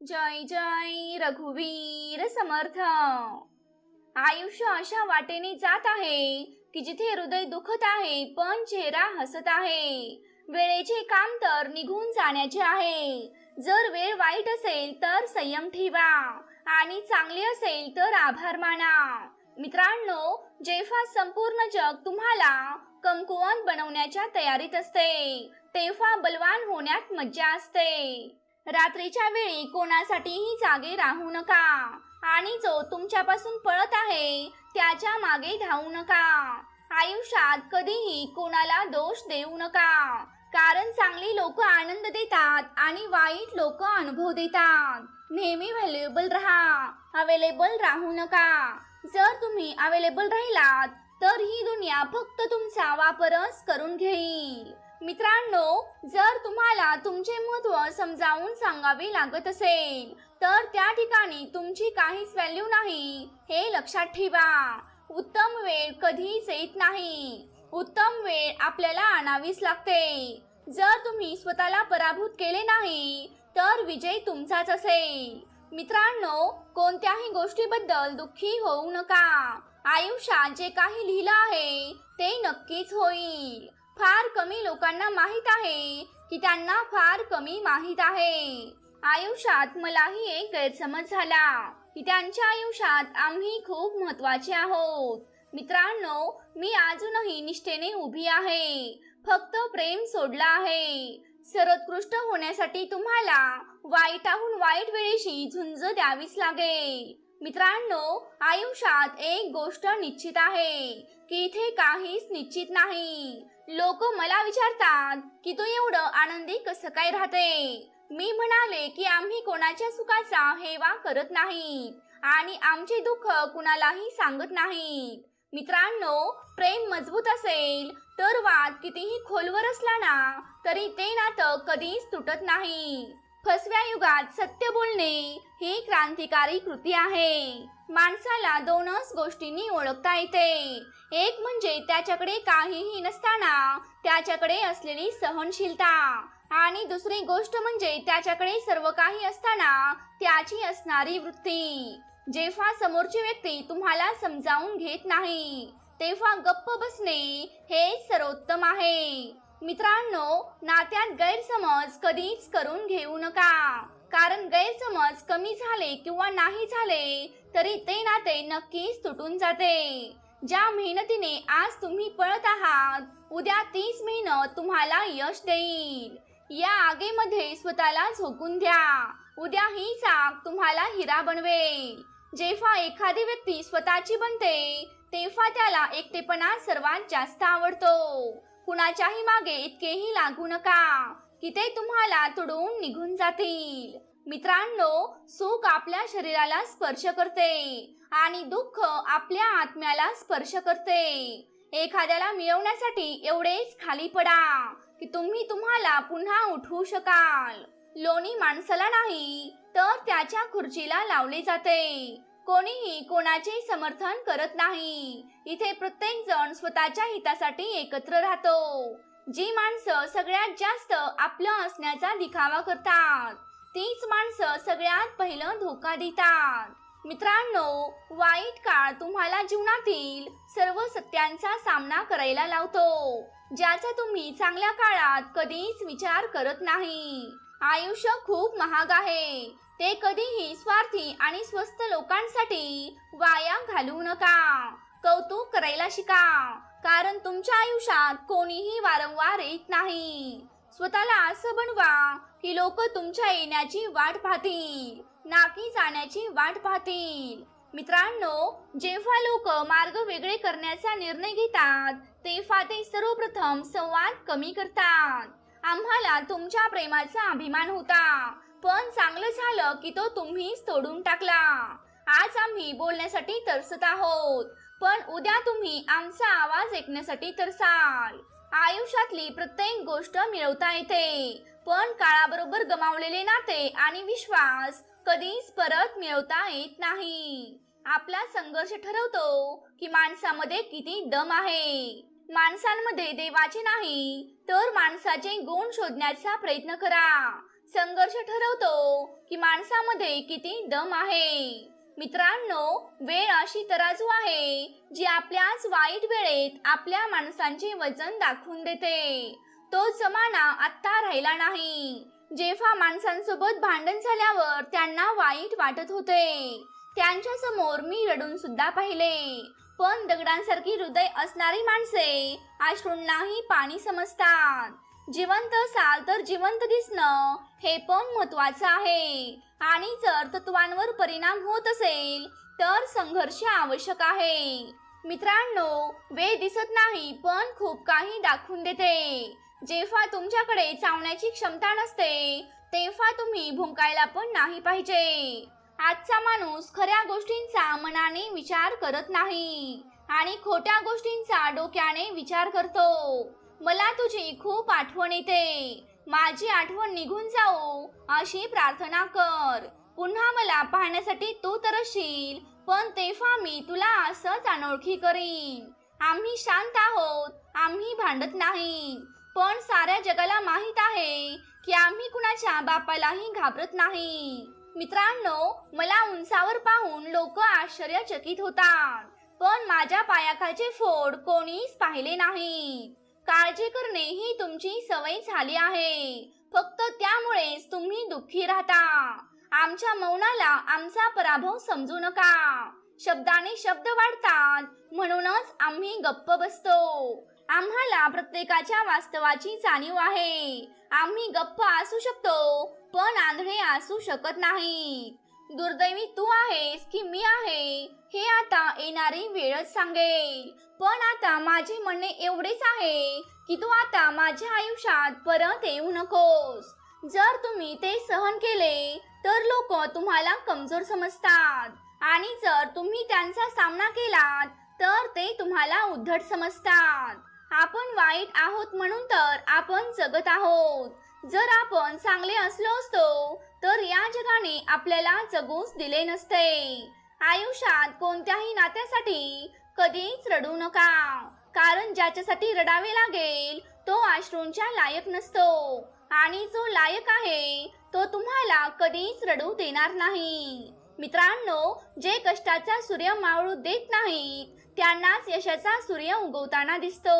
जय जय रघुवीर समर्थ. आयुष्य अशा वाटेने जात आहे की जिथे हृदय दुखत आहे पण चेहरा हसत आहे. वेळेचे काम तर निघून जाण्याचे आहे. जर वेळ वाईट असेल तर संयम ठेवा आणि चांगले असेल तर आभार माना. मित्रांनो जेव्हा संपूर्ण जग तुम्हाला कमकुवत बनवण्याच्या तयारीत असते तेव्हा बलवान होण्यात मज्जा असते. रात्रीच्या वेळी कोणासाठीही जागे राहू नका. आणि जो तुमच्यापासून पळत आहे त्याच्यामागे धावू नका. आयुष्यात कधीही कोणाला दोष देऊ नका. कारण चांगली लोक आनंद देतात आणि वाईट लोक अनुभव देतात. नेहमी व्हॅल्युएबल राहा. अवेलेबल राहू नका. जर तुम्ही अवेलेबल राहिलात तर ही दुनिया फक्त तुमचा वापरच करून घेईल. मित्रांनो जर तुम्हाला तुमचे महत्त्व समजावून सांगावे लागत असेल तर त्या ठिकाणी तुमची काहीच व्हॅल्यू नाही. हे लक्षात ठेवा. उत्तम वेळ कधीच येत नाही. उत्तम वेळ आपल्याला आणावीच लागते. जर तुम्ही स्वतःला पराभूत केले नाही तर विजय तुमचाच असेल. मित्रांनो कोणत्याही गोष्टीबद्दल दुःखी होऊ नका. आयुष्यात जे काही लिहिलं आहे ते नक्कीच होईल. फार कमी लोकांना माहीत आहे की त्यांना फार कमी माहीत आहे. आयुष्यात मलाही एक गैरसमज झाला की त्यांच्या आयुष्यात आम्ही खूप महत्त्वाचे आहोत. मित्रांनो मी अजूनही निष्ठेने उभी आहे. फक्त प्रेम सोडला आहे. सर्वोत्कृष्ट होण्यासाठी तुम्हाला वाईटाहून वाईट वेळेशी झुंज द्यावीच लागेल. मित्रांनो आयुष्यात एक गोष्ट निश्चित आहे की इथे काहीच निश्चित नाही. लोक मला विचारतात की तू एवढं आनंदी कसं काय राहते? मी म्हणाले की आम्ही कोणाच्या सुखाचा हेवा करत नाही आणि आमचे दुःख कुणालाही सांगत नाहीत. मित्रांनो प्रेम मजबूत असेल तर वाद कितीही खोलवर असला ना तरी ते नातं कधीच तुटत नाही. फसव्या युगात सत्य बोलणे ही क्रांतिकारी कृती आहे. माणसाला दोनच गोष्टींनी ओळखता येते. एक म्हणजे त्याच्याकडे काहीही नसताना त्याच्याकडे असलेली सहनशीलता आणि दुसरी गोष्ट म्हणजे त्याच्याकडे सर्व काही असताना त्याची असणारी वृत्ती. जेव्हा समोरची व्यक्ती तुम्हाला समजावून घेत नाही तेव्हा गप्प बसणे हे सर्वोत्तम आहे. मित्रांनो नात्यात गैरसमज कधीच करून घेऊ नका. कारण गैरसमज कमी झाले किंवा नाही झाले तरी ते नाते नक्कीच तुटून जाते. ज्या मेहनतीने आज तुम्ही पळत आहात उद्या तीच मेहनत तुम्हाला यश देईल. या आगेमध्ये स्वतःला झोकून द्या. उद्या हीच आग तुम्हाला हिरा बनवेल. जेव्हा एखादी व्यक्ती स्वतःची बनते तेव्हा त्याला एकटेपणा सर्वात जास्त आवडतो. कुणाच्याही मागे इतकेही लागू नका की ते तुम्हाला तुडून निघून जातील. मित्रांनो सुख आपल्या शरीराला स्पर्श करते आणि दुःख आपल्या आत्म्याला स्पर्श करते. एखाद्याला मिळवण्यासाठी एवढेच खाली पडा की तुम्ही तुम्हाला पुन्हा उठवू शकाल. लोणी माणसाला नाही तर त्याच्या खुर्चीला लावले जाते. कोणीही कोणाचे समर्थन करत नाही. इथे प्रत्येक जण स्वतःच्या हितासाठी एकत्र राहतो. जी माणसं सगळ्यात जास्त आपलं असण्याचा दिखावा करतात तीच माणसं सगळ्यात पहिलं धोका देतात. मित्रांनो वाईट काळ तुम्हाला जीवनातील सर्व सत्यांचा सामना करायला लावतो ज्याचा तुम्ही चांगल्या काळात कधीच विचार करत नाही. आयुष्य खूप महाग आहे. ते कधीही स्वार्थी आणि स्वस्त लोकांसाठी वाया घालवू नका. कौतुक करायला शिका. कारण तुमच्या आयुष्यात कोणीही वारंवार येत नाही. स्वतःला असं बनवा की लोक तुमच्या येण्याची वाट पाहतील ना की जाण्याची वाट पाहतील. मित्रांनो जेव्हा लोक मार्ग वेगळे करण्याचा निर्णय घेतात तेव्हा ते सर्वप्रथम संवाद कमी करतात. आम्हाला तुमच्या प्रेमाचा अभिमान होता. पण चांगलं झालं की तो तुम्हीच तोडून टाकला. आज आम्ही बोलण्यासाठी तरसत आहोत. पण उद्या तुम्ही आमचा आवाज ऐकण्यासाठी तरसाल. आयुष्यातली प्रत्येक गोष्ट मिळवता येते. पण काळाबरोबर गमावलेले नाते आणि विश्वास कधीच परत मिळवता येत नाही. आपला संघर्ष ठरवतो की माणसामध्ये किती दम आहे. माणसांमध्ये देवाचे नाही तर माणसाचे गुण शोधण्याचा प्रयत्न करा. संघर्ष ठरवतो की माणसामध्ये किती दम आहे. मित्रांनो वेळ अशी तराजू आहे जी आपल्याच वाईट वेळेत आपल्या माणसांचे वजन दाखवून देते. तो जमाना आत्ता राहिला नाही. जेव्हा माणसांसोबत भांडण झाल्यावर त्यांना वाईट वाटत होते. त्यांच्यासमोर मी रडून सुद्धा पाहिले. पण दगडांसारखी हृदय असणारी माणसे अश्रूंनाही पाणी समजतात. जिवंत असाल तर जिवंत दिसणं हे पण महत्वाचं आहे. आणि जर तत्वांवर परिणाम होत असेल तर संघर्ष आवश्यक आहे. मित्रांनो वेळ दिसत नाही पण खूप काही दाखवून देते. जेव्हा तुमच्याकडे चावण्याची क्षमता नसते तेव्हा तुम्ही भुंकायला पण नाही पाहिजे. आजचा माणूस खऱ्या गोष्टींचा मनाने विचार करत नाही आणि खोट्या गोष्टींचा डोक्याने विचार करतो. मला तुझी खूप आठवण येते. माझी आठवण निघून जाओ अशी प्रार्थना कर. पुन्हा मला पाहण्यासाठी तू तरसशील पण तेव्हा मी तुला असंच अनोळखी करीन. आम्ही शांत आहोत आम्ही भांडत नाही पण साऱ्या जगाला माहीत आहे की आम्ही कुणाच्या बापालाही घाबरत नाही. मित्रांनो मला उंचावर पाहून लोक आश्चर्यचकित होतात. पण माझ्या पायाखालचे फोड कोणीच पाहिले नाही. काळजी करणे ही तुमची सवय झाली आहे. फक्त त्यामुळेच तुम्ही दुःखी राहता. आमच्या मौनाला आमचा पराभव समजू नका. शब्दाने शब्द वाढतात म्हणूनच आम्ही गप्प बसतो. आम्हाला प्रत्येकाच्या वास्तवाची जाणीव आहे. आम्ही गप्प असू शकतो पण आंधळे असू शकत नाही दुर्दैवी तू आहेस की मी आहे हे आता येणारी वेळच सांगेल. पण आता माझे म्हणणे एवढेच आहे की तू आता माझ्या आयुष्यात परत येऊ नकोस. जर तुम्ही ते सहन केले तर लोक तुम्हाला कमजोर समजतात. आणि जर तुम्ही त्यांचा सामना केलात तर ते तुम्हाला उद्धट समजतात. आपण वाईट आहोत म्हणून तर आपण जगत आहोत. जर आपण चांगले असलो असतो तर या जगाने आपल्याला जगूच दिले नसते. आयुष्यात कोणत्याही नात्यासाठी कधीच रडू नका कारण ज्याच्यासाठी रडावे लागेल तो आश्रूंच्या लायक नसतो. आणि जो लायक आहे तो तुम्हाला कधीच रडू देणार नाही. मित्रांनो जे कष्टाचा सूर्य मावळू देत नाहीत त्यांनाच यशाचा सूर्य उगवताना दिसतो.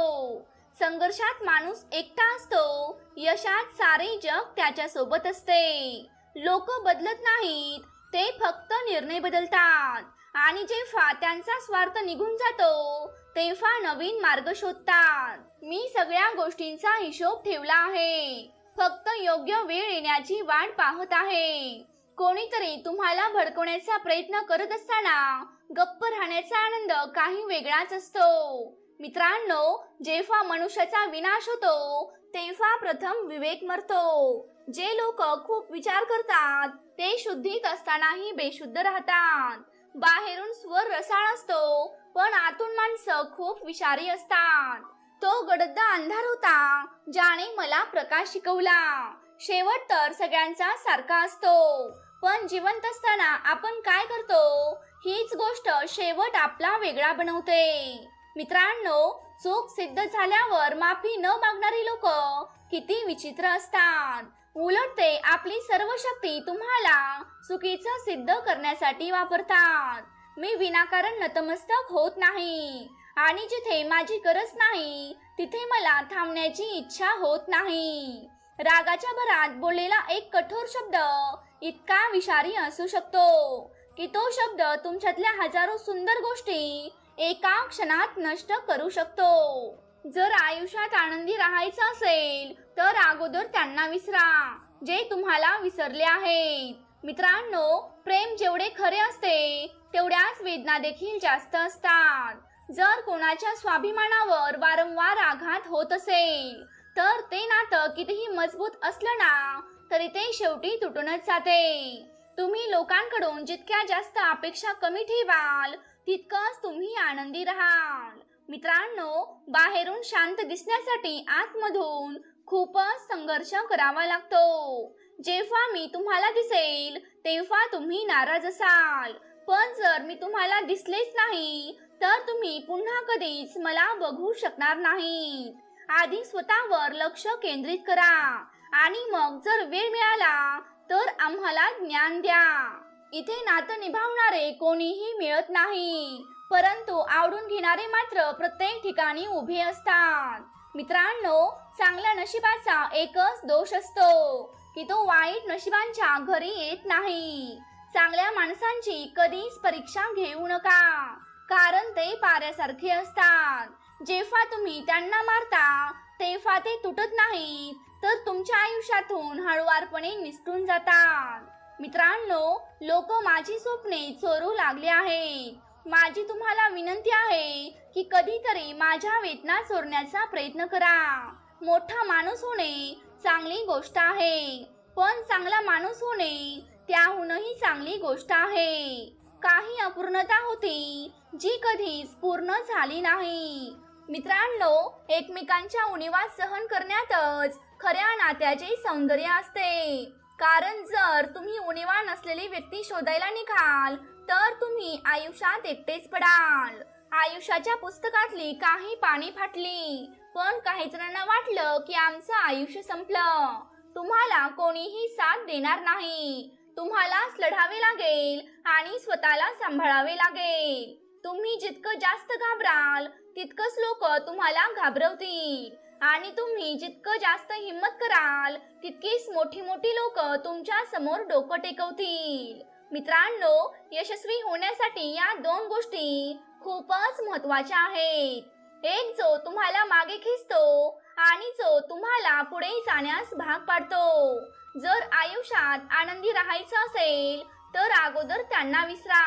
संघर्षात माणूस एकटा असतो. यशात सारे जग त्याच्या सोबत असते. लोक बदलत नाहीत. ते फक्त निर्णय बदलतात. आणि जेव्हा त्यांचा स्वार्थ निघून जातो तेव्हा नवीन मार्ग शोधतात. मी सगळ्या गोष्टींचा हिशोब ठेवला आहे. फक्त योग्य वेळ येण्याची वाट पाहत आहे. कोणीतरी तुम्हाला भडकवण्याचा प्रयत्न करत असताना गप्प राहण्याचा आनंद काही वेगळाच असतो. मित्रांनो जेव्हा मनुष्याचा विनाश होतो तेव्हा प्रथम विवेक मरतो. जे लोक खूप विचार करतात ते शुद्धीत असतानाही बेशुद्ध राहतात. बाहेरून स्वर रसाळ असतो पण आतून माणसं खूप विषारी असतात. तो गडद अंधार होता ज्याने मला प्रकाश शिकवला. शेवट तर सगळ्यांचा सारखा असतो. पण जिवंत असताना आपण काय करतो? हीच गोष्ट शेवट आपला वेगळा बनवते. मित्रांनो चूक सिद्ध झाल्यावर माफी न मागणारी लोक किती विचित्र असतात. उलट ते आपली सर्व शक्ती तुम्हाला चुकीचं सिद्ध करण्यासाठी वापरतात. मी विनाकारण नतमस्तक होत नाही. आणि जिथे माझी गरज नाही तिथे मला थांबण्याची इच्छा होत नाही. रागाच्या भरात बोललेला एक कठोर शब्द इतका विषारी असू शकतो की तो शब्द तुमच्यातल्या हजारो सुंदर गोष्टी एका क्षणात नष्ट करू शकतो. जर आयुष्यात आनंदी राहायचं असेल तर अगोदर त्यांना विसरा जे तुम्हाला विसरले आहेत. मित्रांनो प्रेम जेवढे खरे असते तेवढ्याच वेदना देखील जास्त असतात. जर कोणाच्या स्वाभिमानावर वारंवार आघात होत असेल तर ते नातं कितीही मजबूत असलं ना तरी ते शेवटी तुटूनच जाते. तुम्ही लोकांकडून जितक्या जास्त अपेक्षा कमी ठेवाल तितकंच तुम्ही आनंदी राहाल. मित्रांनो बाहेरून शांत दिसण्यासाठी आतमधून खूपच संघर्ष करावा लागतो. जेव्हा मी तुम्हाला दिसेल तेव्हा तुम्ही नाराज असाल. पण जर मी तुम्हाला दिसलेच नाही तर तुम्ही पुन्हा कधीच मला बघू शकणार नाही आधी स्वतःवर लक्ष केंद्रित करा. आणि मग जर वेळ मिळाला तर आम्हाला ज्ञान द्या. इथे नातं निभावणारे कोणीही मिळत नाही. परंतु आवडून घेणारे मात्र प्रत्येक ठिकाणी उभे असतात. मित्रांनो चांगल्या नशिबाचा एकच दोष असतो की तो वाईट नशिबांच्या घरी येत नाही. चांगल्या माणसांची कधीच परीक्षा घेऊ नका कारण ते पाऱ्यासारखे असतात. जेव्हा तुम्ही त्यांना मारता तेव्हा ते तुटत नाहीत. तर तुमच्या आयुष्यातून हळुवारपणे निसटून जातात. मित्रांनो लोक माझी स्वप्ने चोरू लागले आहेत. माझी तुम्हाला विनंती आहे की कधीतरी माझ्या वेदना चोरण्याचा प्रयत्न करा. मोठा माणूस होणे चांगली गोष्ट आहे. पण चांगला माणूस होणे त्याहूनही चांगली गोष्ट आहे. काही अपूर्णता होती जी कधीच पूर्ण झाली नाही. मित्रांनो एकमेकांच्या उणीवा सहन करण्यातच खऱ्या नात्याचे सौंदर्य असते. कारण जर तुम्ही उणीवा नसलेली व्यक्ती शोधायला निघाल तर तुम्ही आयुष्यात एकटेच पडाल. आयुष्याच्या पुस्तकातली काही पाणी फाटली पण काही जणांना वाटलं की आमचं आयुष्य संपलं. तुम्हाला कोणीही साथ देणार नाही. तुम्हालाच लढावे लागेल आणि स्वतःला सांभाळावे लागेल. तुम्ही जितकं जास्त घाबराल तितकंच लोक तुम्हाला घाबरवतील. आणि तुम्ही जितकं जास्त हिंमत कराल तितकीच मोठी मोठी लोक तुमच्यासमोर डोकं टेकवतील. मित्रांनो यशस्वी होण्यासाठी या दोन गोष्टी खूपच महत्त्वाच्या आहेत. एक जो तुम्हाला मागे खेचतो आणि जो तुम्हाला पुढे जाण्यास भाग पाडतो. जर आयुष्यात आनंदी राहायचं असेल तर अगोदर त्यांना विसरा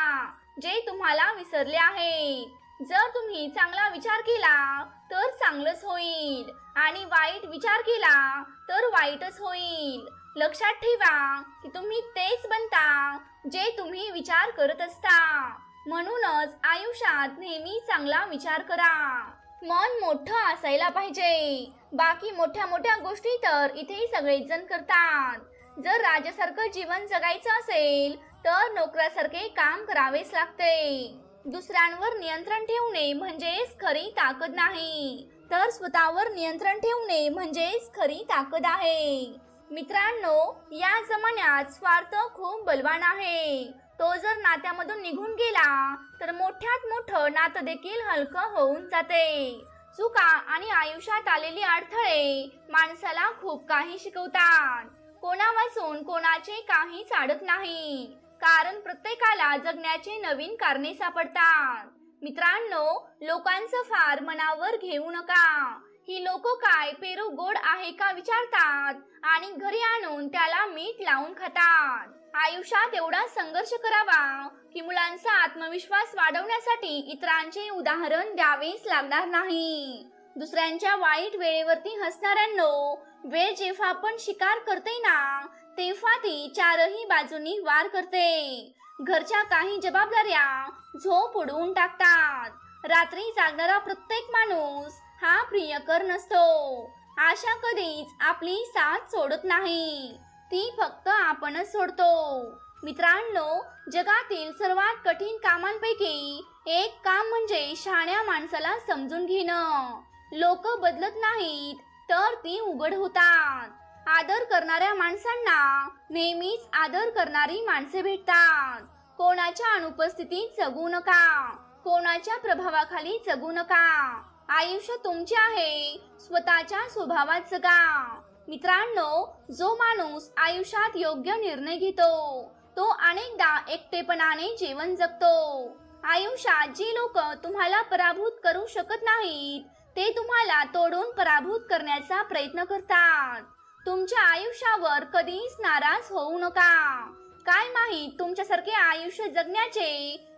जे तुम्हाला विसरले आहेत. जर तुम्ही चांगला विचार केला तर चांगलंच होईल. आणि वाईट विचार केला तर वाईटच होईल. लक्षात ठेवा की तुम्ही तेच बनता जे तुम्ही विचार करत असता. म्हणूनच आयुष्यात नेहमी चांगला विचार करा. मन मोठं असायला पाहिजे. बाकी मोठ्या मोठ्या गोष्टी तर इथे सगळेच जण करतात. जर राजासारखं जीवन जगायचं असेल तर नोकरासारखे काम करावेच लागते. दुसऱ्यांवर नियंत्रण ठेवणे म्हणजेच खरी ताकद नाही. तर स्वतःवर नियंत्रण ठेवणे म्हणजेच खरी ताकद आहे. मित्रांनो या जमान्यात स्वार्थ खूप बलवान आहे. तो जर नात्यामधून निघून गेला तर मोठ्यात मोठं नातं देखील हलकं होऊन जाते. चुका आणि आयुष्यात आलेली अडथळे माणसाला खूप काही शिकवतात. कोणावाचून कोणाचे काही चाडत नाही. कारण प्रत्येकाला जगण्याचे नवीन कारणे सापडतात. मित्रांनो लोकांचं फार मनावर घेऊ नका. ही लोक काय पेरू गोड आहे का विचारतात आणि घरी आणून त्याला मीठ लावून खातात. आयुष्यात एवढा संघर्ष करावा की मुलांचा आत्मविश्वास वाढवण्यासाठी इतरांचे उदाहरण द्यावेच लागणार नाही. दुसऱ्यांच्या वाईट वेळेवरती हसणाऱ्यांनो वेळ जेव्हा आपण शिकार करते ना तेव्हा ती चारही बाजूनी वार करते. घरच्या काही जबाबदाऱ्या झोप उडवून टाकतात. रात्री जागणारा प्रत्येक माणूस हा प्रियकर नसतो. आशा कधीच आपली साथ सोडत नाही. ती फक्त आपणच सोडतो. मित्रांनो जगातील सर्वात कठीण कामांपैकी एक काम म्हणजे शहाण्या माणसाला समजून घेणं. लोक बदलत नाहीत तर ती उघड होतात. आदर करणाऱ्या माणसांना नेहमीच आदर करणारी माणसे भेटतात. कोणाच्या अनुपस्थितीत जगू नका. कोणाच्या प्रभावाखाली जगू नका. आयुष्य तुमचे आहे. स्वतःच्या स्वभावात जगा. मित्रांनो जो माणूस आयुष्यात योग्य निर्णय घेतो तो अनेकदा एकटेपणाने जीवन जगतो. आयुष्यात जी लोक तुम्हाला पराभूत करू शकत नाहीत ते तुम्हाला तोडून पराभूत करण्याचा प्रयत्न करतात. तुमच्या आयुष्यावर कधीच नाराज होऊ नका. काय माहीत तुमच्यासारखे आयुष्य जगण्याचे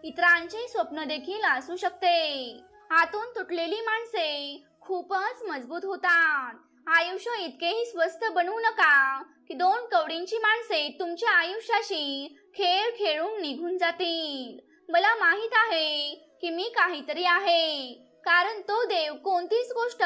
इतरांचे स्वप्न देखील असू शकते. आतून तुटलेली माणसे खूपच मजबूत होतात. आयुष्य इतकेही स्वस्त बनवू नका की दोन कवडींची माणसे तुमच्या आयुष्याशी खेळ खेळून निघून जातील. मला माहीत आहे की मी काहीतरी आहे कारण तो देव कोणतीच गोष्ट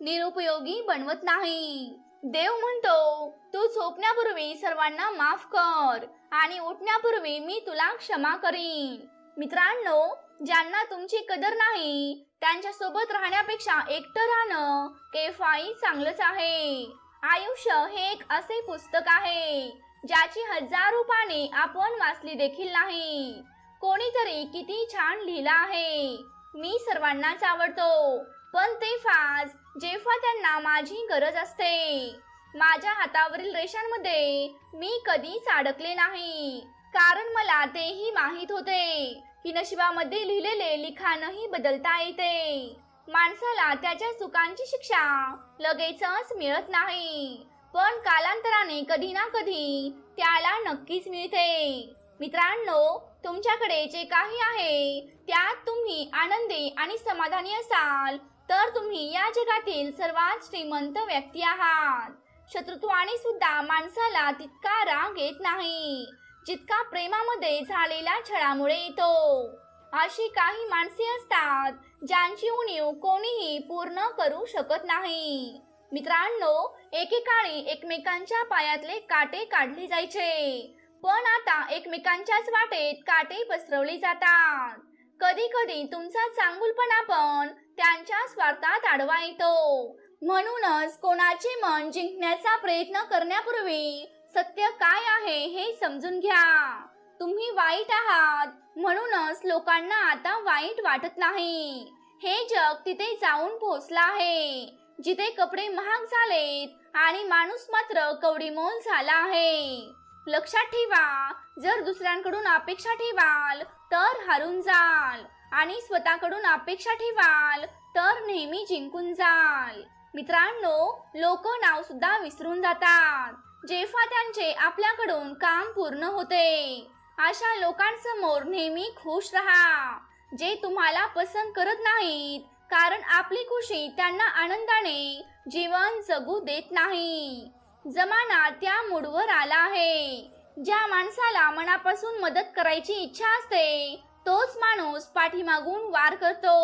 निरुपयोगी बनवत नाही. देव म्हणतो तू झोपण्यापूर्वी सर्वांना माफ कर आणि उठण्यापूर्वी मी तुला क्षमा करीन. मित्रांनो ज्यांना तुमची कदर नाही त्यांच्यासोबत राहण्यापेक्षा एकटं राहणं केफाई चांगलंच आहे. आयुष्य हे एक असे पुस्तक आहे ज्याची हजारो पाने आपण वाचली देखील नाही. कोणीतरी किती छान लिहिलं आहे. मी सर्वांनाच आवडतो पण ते फास्ट जेव्हा त्यांना माझी गरज असते माझ्या हातावरील रेषांमध्ये मी कधीच अडकले नाही. कारण मला तेही माहीत होते. की नशिबामध्ये लिहिलेले लिखाणही बदलता येते. माणसाला त्याच्या चुकांची शिक्षा लगेचच मिळत नाही. पण कालांतराने कधी ना कधी त्याला नक्कीच मिळते. मित्रांनो तुमच्याकडे जे काही आहे त्यात तुम्ही आनंदी आणि समाधानी असाल. तर तुम्ही या जगातील सर्वात श्रीमंत व्यक्ती आहात. शत्रुत्वाने सुद्धा माणसाला तितका राग येत नाही जितका प्रेमामध्ये झालेल्या छळामुळे येतो. अशी काही माणसे असतात ज्यांची उणीव कोणीही पूर्ण करू शकत नाही. मित्रांनो एकेकाळी एकमेकांच्या पायातले काटे काढले जायचे. पण आता एकमेकांच्याच वाटेत काटे पसरवले जातात. कधी कधी तुमचा चांगुलपणा पण त्यांच्या स्वार्थात आडवा येतो. म्हणूनच कोणाचे मन जिंकण्याचा प्रयत्न करण्यापूर्वी सत्य काय आहे हे समजून घ्या. तुम्ही वाईट आहात म्हणूनच लोकांना आता वाईट वाटत नाही. हे जग तिथे जाऊन पोहोचला आहे. जिथे कपडे महाग झालेत आणि माणूस मात्र कवडीमोल झाला आहे. लक्षात ठेवा जर दुसऱ्यांकडून अपेक्षा ठेवाल तर हारून जाल आणि स्वतःकडून अपेक्षा ठेवाल तर नेहमी जिंकून जाल. मित्रांनो लोक नाव सुद्धा विसरून जातात. जेव्हा त्यांचे आपल्याकडून काम पूर्ण होते अशा लोकांसमोर नेहमी खुश राहा. जे तुम्हाला पसंत करत नाहीत कारण आपली खुशी त्यांना आनंदाने जीवन जगू देत नाही. जमाना त्या मूडवर आला आहे. ज्या माणसाला मनापासून मदत करायची इच्छा असते तोच माणूस पाठीमागून वार करतो.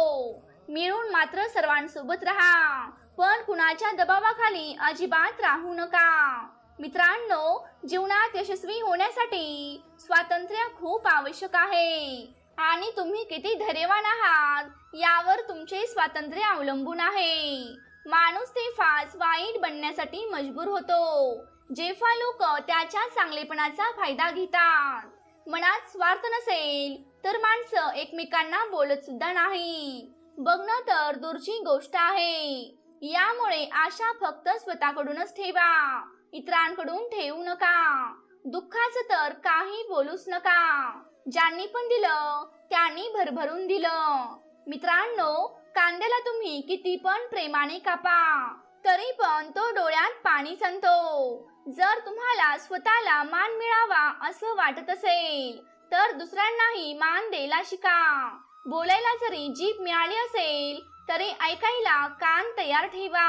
मिळून मात्र सर्वांसोबत राहा. पण कुणाच्या दबावाखाली अजिबात राहू नका. मित्रांनो जीवनात यशस्वी होण्यासाठी स्वातंत्र्य खूप आवश्यक आहे. आणि तुम्ही किती धैर्यवान आहात यावर तुमचे स्वातंत्र्य अवलंबून आहे. माणूस ते फास वाईट बनण्यासाठी मजबूर होतो. जेव्हा लोक त्याच्या चांगलेपणाचा फायदा घेतात. मनात स्वार्थ नसेल तर माणसं एकमेकांना बोलत सुद्धा नाही. बघणं तर दूरची गोष्ट आहे. यामुळे आशा फक्त स्वतःकडूनच ठेवा. इतरांकडून ठेवू नका. दुःखाचं तर काही बोलूच नका. ज्यांनी पण दिलं त्यांनी भरभरून दिलं. मित्रांनो कांद्याला तुम्ही किती पण प्रेमाने कापा तरी पण तो डोळ्यात पाणी सांगतो जर तुम्हाला स्वतःला मान मिळावा असं वाटत असेल तर दुसऱ्यांनाही मान द्यायला शिका. बोलायला जरी जीभ मिळाली असेल तरी ऐकायला कान तयार ठेवा.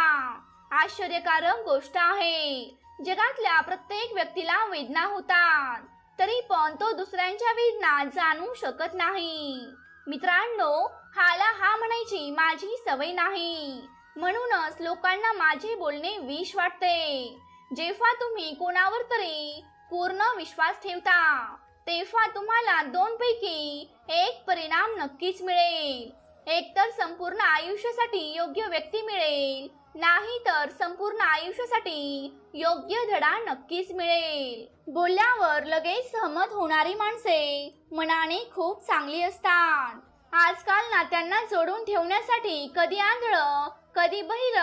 आश्चर्यकारक गोष्ट आहे. जगातल्या प्रत्येक व्यक्तीला वेदना होतात तरी पण तो दुसऱ्यांच्या वेदना जाणू शकत नाही. मित्रांनो हाला हा म्हणायची माझी सवय नाही. म्हणूनच लोकांना माझे बोलणे विष वाटते. जेव्हा तुम्ही कोणावर तरी पूर्ण विश्वास ठेवता तेव्हा तुम्हाला दोन पैकी एक परिणाम नक्कीच मिळेल. एकतर संपूर्ण आयुष्यासाठी योग्य व्यक्ती मिळेल नाही तर संपूर्ण आयुष्यासाठी योग्य धडा नक्कीच मिळेल. बोलल्यावर लगेच सहमत होणारी माणसे मनाने खूप चांगली असतात. आजकाल नात्यांना जोडून ठेवण्यासाठी कधी आंधळ कधी बहिर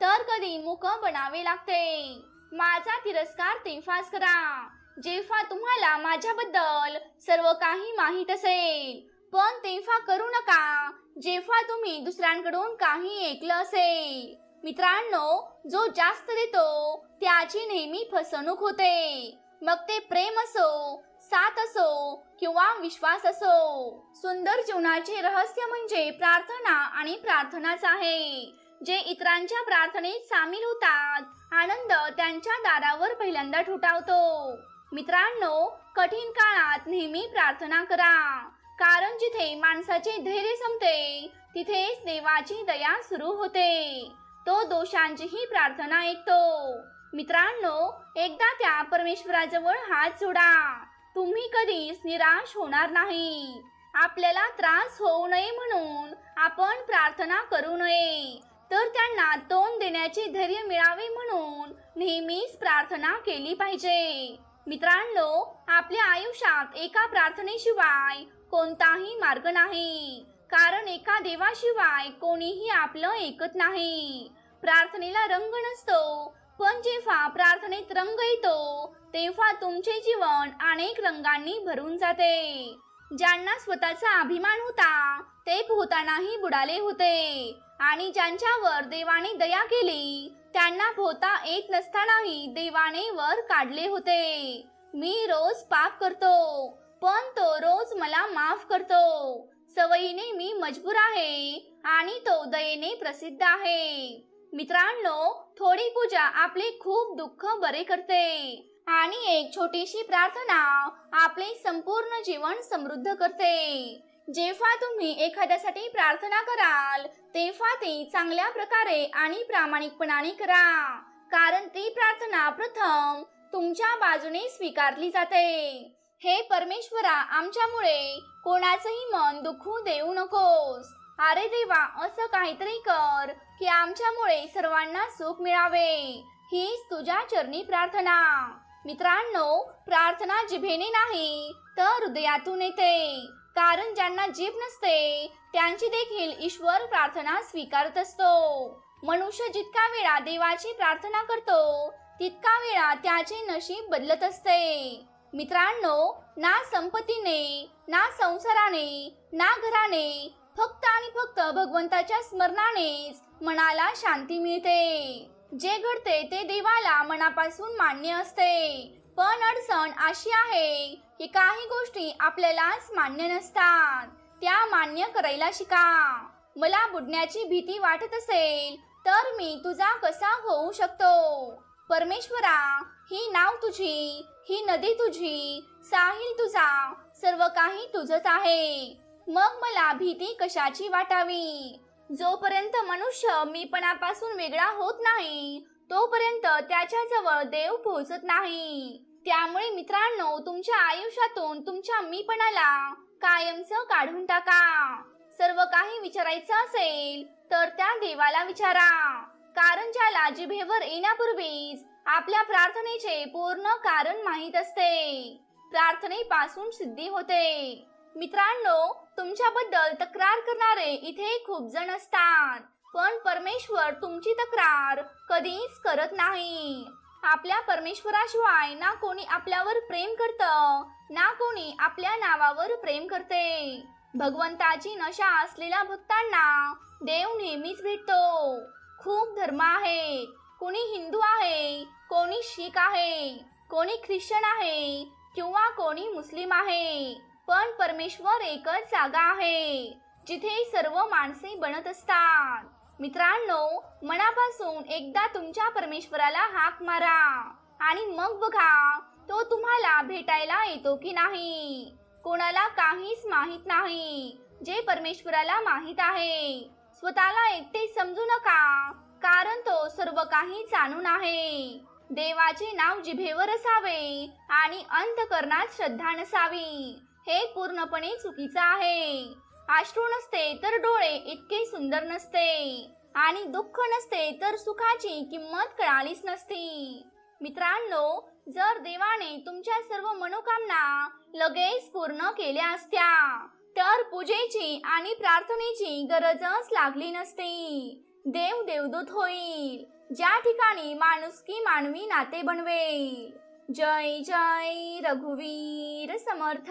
तर कधी मुख बनावे लागते. माझा तिरस्कार तेव्हाच करा. जेव्हा तुम्हाला माझ्याबद्दल सर्व काही माहीत असेल पण तेव्हा करू नका. जेव्हा तुम्ही दुसऱ्यांकडून काही ऐकलं असेल मित्रांनो जो जास्त देतो त्याची नेहमी फसवणूक होते. मग ते प्रेम असो साथ असो किंवा विश्वास असो. सुंदर जीवनाचे रहस्य म्हणजे प्रार्थना आणि प्रार्थनाच आहे. जे इतरांच्या प्रार्थनेत सामील होतात आनंद त्यांच्या दारावर पहिल्यांदा ठोठावतो. मित्रांनो कठीण काळात नेहमी प्रार्थना करा. कारण जिथे माणसाचे धैर्य संपते तिथेच देवाची दया सुरू होते. तो दोषांचीही प्रार्थना ऐकतो. मित्रांनो एकदा त्या परमेश्वराजवळ हात जोडा. तुम्ही कधीच निराश होणार नाही. आपल्याला त्रास होऊ नये म्हणून आपण प्रार्थना करू नये. तर त्यांना तोंड देण्याचे धैर्य मिळावे म्हणून नेहमीच प्रार्थना केली पाहिजे. मित्रांनो आपल्या आयुष्यात एका प्रार्थनेशिवाय कोणताही मार्ग नाही. कारण एका देवाशिवाय कोणीही आपलं ऐकत नाही. प्रार्थनेला रंग नसतो पण जेव्हा प्रार्थनेत रंग येतो तेव्हा तुमचे जीवन अनेक रंगांनी भरून जाते. ज्यांना स्वतःचा अभिमान होता ते पोहतानाही बुडाले होते. आणि ज्यांच्यावर देवाने दया केली त्यांना भोवता येत नसतानाही देवाने वर काढले होते. मी रोज पाप करतो पण तो रोज मला माफ करतो. सवयीने मी मजबूर आहे आणि तो दयेने प्रसिद्ध आहे. मित्रांनो थोडी पूजा आपले खूप दुःख बरे करते आणि एक छोटीशी प्रार्थना आपले संपूर्ण जीवन समृद्ध करते. जेव्हा तुम्ही एखाद्यासाठी प्रार्थना कराल तेव्हा ते चांगल्या प्रकारे आणि प्रामाणिकपणाने करा. कारण ती प्रार्थना प्रथम तुमच्या बाजूने स्वीकारली जाते. हे परमेश्वरा आमच्यामुळे कोणाचंही मन दुखू देऊ नकोस. अरे देवा असं काहीतरी कर की आमच्यामुळे सर्वांना सुख मिळावे. हीच तुझ्या चरणी प्रार्थना. मित्रांनो प्रार्थना जिभेने नाही तर हृदयातून येते. कारण ज्यांना जीभ नसते त्यांची देखील ईश्वर प्रार्थना स्वीकारत असतो. मनुष्य जितका वेळा देवाची प्रार्थना करतो तितका वेळा त्याचे नशीब बदलत असते. मित्रांनो ना संपत्तीने ना संसाराने ना घराने फक्त आणि फक्त भगवंताच्या स्मरणानेच मनाला शांती मिळते. जे घडते ते देवाला मनापासून मान्य असते. पण अडचण अशी आहे की काही गोष्टी आपल्यालाच मान्य नसतात. त्या मान्य करायला शिका. मला बुडण्याची भीती वाटत असेल तर मी तुझा कसा होऊ शकतो? परमेश्वरा ही नाव तुझी ही नदी तुझी साहिल तुझा सर्व काही तुझच आहे. मग मला भीती कशाची वाटावी? जोपर्यंत मनुष्य मीपणापासून वेगळा होत नाही तोपर्यंत त्याच्याजवळ देव पोहोचत नाही. त्यामुळे मित्रांनो तुमच्या आयुष्यातून तुमच्या मीपणाला कायमचं काढून टाका. सर्व काही विचारायचं असेल तर त्या देवाला विचारा. कारण ज्याला जिभेवर येण्यापूर्वीच आपल्या प्रार्थनेचे पूर्ण कारण माहीत असते. प्रार्थनेपासून सिद्धी होते. मित्रांनो तुमच्याबद्दल तक्रार करणारे इथे खूप जण असतात पण परमेश्वर तुमची तक्रार कधीच करत नाही. आपल्या परमेश्वराशिवाय ना कोणी आपल्यावर प्रेम करत ना कोणी आपल्या नावावर प्रेम करते. भगवंताची नशा असलेल्या भक्तांना देव नेहमीच भेटतो. खूप धर्म आहे. कोणी हिंदू आहे कोणी शीख आहे कोणी ख्रिश्चन आहे किंवा कोणी मुस्लिम आहे पण परमेश्वर एकच जागा आहे जिथे सर्व माणसे बनत असतात. मित्रांनो मनापासून एकदा तुमच्या परमेश्वराला हाक मारा. आणि मग बघा तो तुम्हाला भेटायला येतो की नाही? कोणाला काहीच माहीत नाही जे परमेश्वराला माहीत आहे. स्वतःला एकटे समजू नका कारण तो सर्व काही जाणून आहे. देवाचे नाव जिभेवर असावे आणि अंतकरणात श्रद्धा नसावी. हे पूर्णपणे चुकीचं आहे. अश्रू नसते तर डोळे इतके सुंदर नसते. आणि दुःख नसते तर सुखाची किंमत कळालीच नसती. मित्रांनो जर देवाने तुमच्या सर्व मनोकामना लगेच पूर्ण केल्या असत्या तर पूजेची आणि प्रार्थनेची गरजच लागली नसती. देव देवदूत होईल ज्या ठिकाणी माणुसकी मानवी नाते बनवेल. जय जय रघुवीर समर्थ.